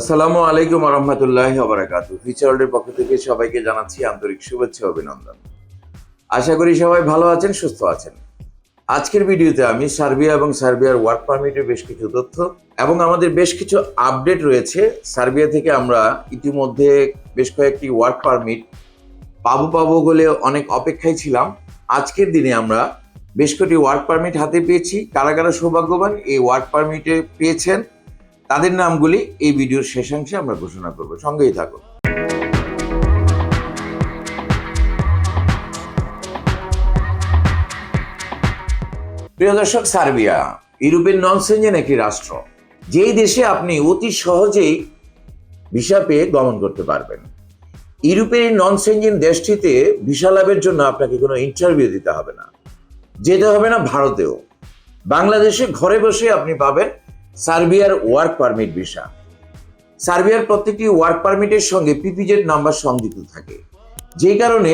আসসালামু আলাইকুম রহমতুল্লাহ বারাকাত ফিচার্ডের পক্ষ থেকে সবাইকে জানাচ্ছি আন্তরিক শুভেচ্ছা অভিনন্দন। আশা করি সবাই ভালো আছেন, সুস্থ আছেন। আজকের ভিডিওতে আমি সার্বিয়া এবং সার্বিয়ার ওয়ার্ক পারমিটের বেশ কিছু তথ্য এবং আমাদের বেশ কিছু আপডেট রয়েছে। সার্বিয়া থেকে আমরা ইতিমধ্যে বেশ কয়েকটি ওয়ার্ক পারমিট পাবো পাবো বলে অনেক অপেক্ষায় ছিলাম। আজকের দিনে আমরা বেশ কটি ওয়ার্ক পারমিট হাতে পেয়েছি। কারা কারা সৌভাগ্যবান এই ওয়ার্ক পারমিটে পেয়েছেন? তাদের নামগুলি এই ভিডিওর শেষাংশে আমরা ঘোষণা করব। সঙ্গেই থাকুন প্রিয় দর্শক, সার্বিয়া, ইউরোপের নন সেঞ্জেন একটি রাষ্ট্র। যেই দেশে আপনি অতি সহজেই ভিসা পেয়ে গমন করতে পারবেন। ইউরোপের এই নন সেঞ্জেন দেশটিতে ভিসা লাভের জন্য আপনাকে কোনো ইন্টারভিউ দিতে হবে না। যেতে হবে না ভারতেও। বাংলাদেশে ঘরে বসে আপনি পাবেন সার্বিয়ার ওয়ার্ক পারমিট ভিসা। সার্বিয়ার প্রত্যেকটি ওয়ার্ক পারমিটের সঙ্গে পিপিজেড নাম্বার সংযুক্ত থাকে। যেই কারণে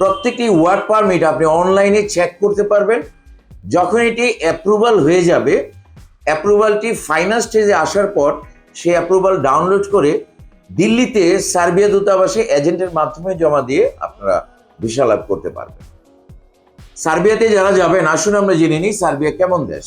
প্রত্যেকটি ওয়ার্ক পারমিট আপনি অনলাইনে চেক করতে পারবেন। যখন এটি অ্যাপ্রুভাল হয়ে যাবে, অ্যাপ্রুভালটি ফাইনাল স্টেজে আসার পর সেই অ্যাপ্রুভাল ডাউনলোড করে দিল্লিতে সার্বিয়া দূতাবাসে এজেন্টের মাধ্যমে জমা দিয়ে আপনারা ভিসা লাভ করতে পারবেন। সার্বিয়াতে যারা যাবেন, আসুন আমরা জেনে নিই সার্বিয়া কেমন দেশ।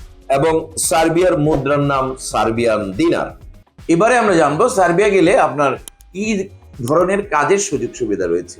এবং সার্বিয়ার মুদ্রার নাম সার্বিয়ান দিনার। এবারে আমরা জানব সার্বিয়া গেলে আপনার কি ধরনের কাজের সুযোগ সুবিধা রয়েছে?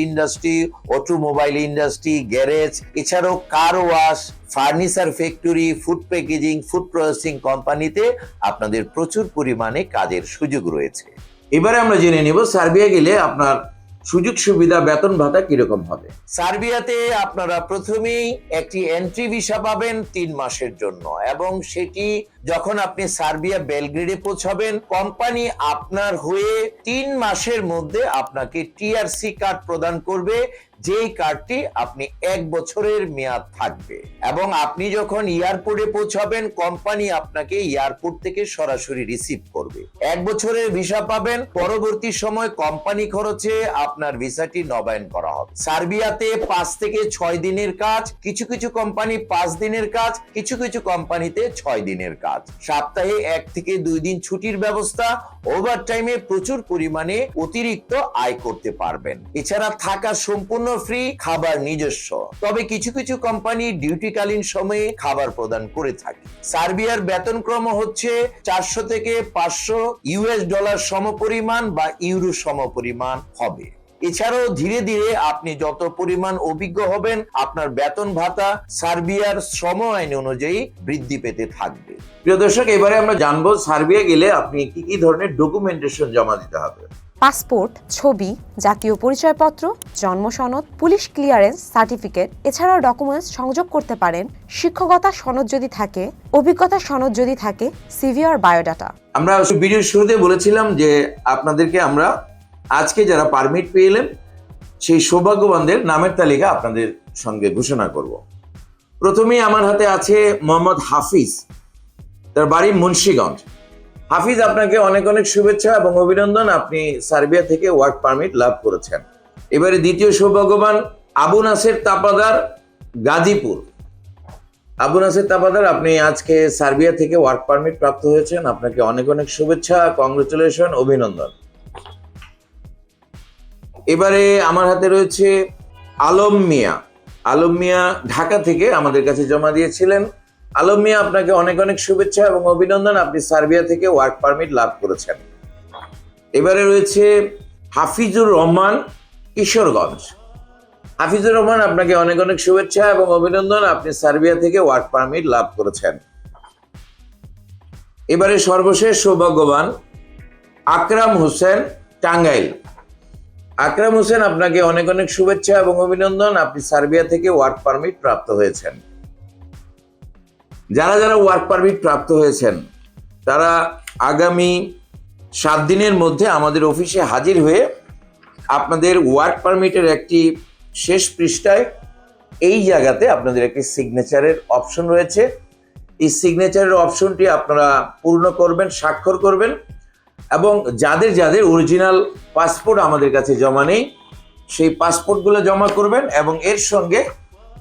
industry automobile industry garage এছাড়াও car wash furniture factory food packaging food processing কোম্পানিতে আপনাদের প্রচুর পরিমাণে কাজের সুযোগ রয়েছে। এবারে আমরা জেনে নেব সার্বিয়া গেলে আপনার সুযোগ সুবিধা বেতন ভাতা কীরকম হবে? সার্বিয়াতে আপনারা প্রথমেই একটি এন্ট্রি ভিসা পাবেন তিন মাসের জন্য এবং সেটি যখন আপনি সার্বিয়া বেলগ্রেডে পৌঁছাবেন, কোম্পানি আপনার হয়ে তিন মাসের মধ্যে আপনাকে টিআরসি কার্ড প্রদান করবে, যেই কার্ডটি আপনি এক বছরের মেয়াদ থাকবে। এবং আপনি যখন এয়ারপোর্টে পৌঁছাবেন, কোম্পানি আপনাকে এয়ারপোর্ট থেকে সরাসরি রিসিভ করবে। এক বছরের ভিসা পাবেন, পরবর্তী সময় কোম্পানি খরচে আপনার ভিসাটি নবায়ন করা হবে। সার্বিয়াতে পাঁচ থেকে ছয় দিনের কাজ, কিছু কিছু কোম্পানি পাঁচ দিনের কাজ, কিছু কিছু কোম্পানিতে ছয় দিনের কাজ। সপ্তাহে এক থেকে দুই দিন ছুটির ব্যবস্থা ওভার টাইমে প্রচুর পরিমাণে অতিরিক্ত আয় করতে পারবেন। এছাড়া থাকা সম্পূর্ণ ফ্রি খাবার নিজস্ব। তবে কিছু কিছু কোম্পানি ডিউটিকালীন সময়ে খাবার প্রদান করে থাকে। সার্বিয়ার বেতনক্রম হচ্ছে চারশো থেকে পাঁচশো ইউএস ডলার সমপরিমাণ বা ইউরো সমপরিমাণ হবে। এছাড়াও ধীরে ধীরে আপনি যত পরিমাণ অভিজ্ঞ হবেন আপনার বেতন ভাতা সার্বিয়ার শ্রম আইন অনুযায়ী বৃদ্ধি পেতে থাকবে। প্রিয় দর্শক এবারে আমরা জানব সার্বিয়া গেলে আপনি কি কি ধরনের ডকুমেন্টেশন জমা দিতে হবে। পাসপোর্ট ছবি জাতীয় পরিচয়পত্র জন্ম সনদ পুলিশ ক্লিয়ারেন্স সার্টিফিকেট এছাড়াও ডকুমেন্টস সংযোগ করতে পারেন। শিক্ষকতা সনদ যদি থাকে অভিজ্ঞতা সনদ যদি থাকে সিভি আর বায়োডাটা আমরা ভিডিওর শুরুতে বলেছিলাম যে আপনাদেরকে আমরা আজকে যারা পারমিট পেলেন সেই সৌভাগ্যবানদের নামের তালিকা আপনাদের সঙ্গে ঘোষণা করব। প্রথমেই আমার হাতে আছে মোহাম্মদ হাফিজ, তার বাড়ি মুন্সিগঞ্জ। হাফিজ, আপনাকে অনেক অনেক শুভেচ্ছা এবং অভিনন্দন। আপনি সার্বিয়া থেকে ওয়ার্ক পারমিট লাভ করেছেন। এবারে দ্বিতীয় সৌভাগ্যবান আবু নাসের তাপাদার গাজীপুর। আবু নাসের তাপাদার, আপনি আজকে সার্বিয়া থেকে ওয়ার্ক পারমিট প্রাপ্ত হয়েছেন। আপনাকে অনেক অনেক শুভেচ্ছা কংগ্রেচুলেশন অভিনন্দন। এবারে আমার হাতে রয়েছে আলম মিয়া। আলম মিয়া ঢাকা থেকে আমাদের কাছে জমা দিয়েছিলেন। আলম মিয়া, আপনাকে অনেক অনেক শুভেচ্ছা এবং অভিনন্দন। আপনি সার্বিয়া থেকে ওয়ার্ক পারমিট লাভ করেছেন। এবারে রয়েছে হাফিজুর রহমান, কিশোরগঞ্জ। হাফিজুর রহমান, আপনাকে অনেক অনেক শুভেচ্ছা এবং অভিনন্দন। আপনি সার্বিয়া থেকে ওয়ার্ক পারমিট লাভ করেছেন। এবারে সর্বশেষ সৌভাগ্যবান আকরাম হোসেন টাঙ্গাইল। আকরাম হোসেন, আপনাকে অনেক অনেক শুভেচ্ছা এবং অভিনন্দন। আপনি সার্বিয়া থেকে ওয়ার্ক পারমিট প্রাপ্ত হয়েছেন। যারা যারা ওয়ার্ক পারমিট প্রাপ্ত হয়েছেন, তারা আগামী সাত দিনের মধ্যে আমাদের অফিসে হাজির হয়ে আপনাদের ওয়ার্ক পারমিটের একটি শেষ পৃষ্ঠায় এই জায়গাতে আপনাদের একটি সিগনেচারের অপশন রয়েছে। এই সিগনেচারের অপশনটি আপনারা পূর্ণ করবেন, স্বাক্ষর করবেন। এবং যাদের যাদের অরিজিনাল পাসপোর্ট আমাদের কাছে জমা নেই, সেই পাসপোর্টগুলো জমা করবেন এবং এর সঙ্গে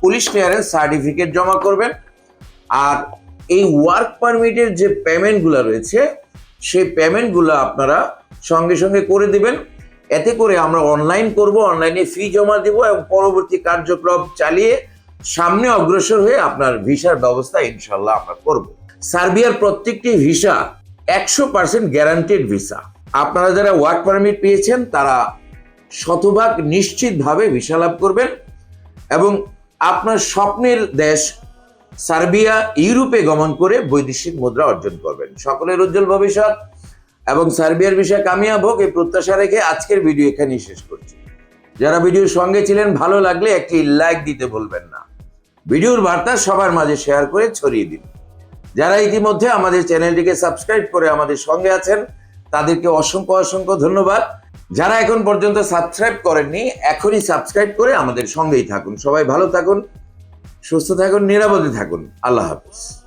পুলিশ ক্লিয়ারেন্স সার্টিফিকেট জমা করবেন। আর এই ওয়ার্ক পারমিটের যে পেমেন্টগুলো রয়েছে, সেই পেমেন্টগুলো আপনারা সঙ্গে সঙ্গে করে দিবেন। এতে করে আমরা অনলাইন করব অনলাইনে ফি জমা দেব এবং পরবর্তী কার্যক্রম চালিয়ে সামনে অগ্রসর হয়ে আপনার ভিসার ব্যবস্থা ইনশাল্লাহ আমরা করব। সার্বিয়ার প্রত্যেকটি ভিসা একশো পার্সেন্ট গ্যারান্টেড ভিসা আপনারা যারা ওয়ার্ক পারমিট পেয়েছেন, তারা শতভাগ নিশ্চিতভাবে ভিসা লাভ করবেন এবং আপনার স্বপ্নের দেশ সার্বিয়া, ইউরোপে গমন করে বৈদেশিক মুদ্রা অর্জন করবেন। সকলের উজ্জ্বল ভবিষ্যৎ এবং সার্বিয়ার বিষয়ে কামিয়াব হোক, এই প্রত্যাশা রেখে আজকের ভিডিও এখানেই শেষ করছি। যারা ভিডিওর সঙ্গে ছিলেন, ভালো লাগলে একটি লাইক দিতে ভুলবেন না। ভিডিওর বার্তা সবার মাঝে শেয়ার করে ছড়িয়ে দিন। যারা ইতিমধ্যে আমাদের চ্যানেলটিকে সাবস্ক্রাইব করে আমাদের সঙ্গে আছেন, তাদেরকে অসংখ্য অসংখ্য ধন্যবাদ। যারা এখন পর্যন্ত সাবস্ক্রাইব করেননি, এখনই সাবস্ক্রাইব করে আমাদের সঙ্গেই থাকুন। সবাই ভালো থাকুন, সুস্থ থাকুন, নিরাপদে থাকুন। আল্লাহ হাফিজ।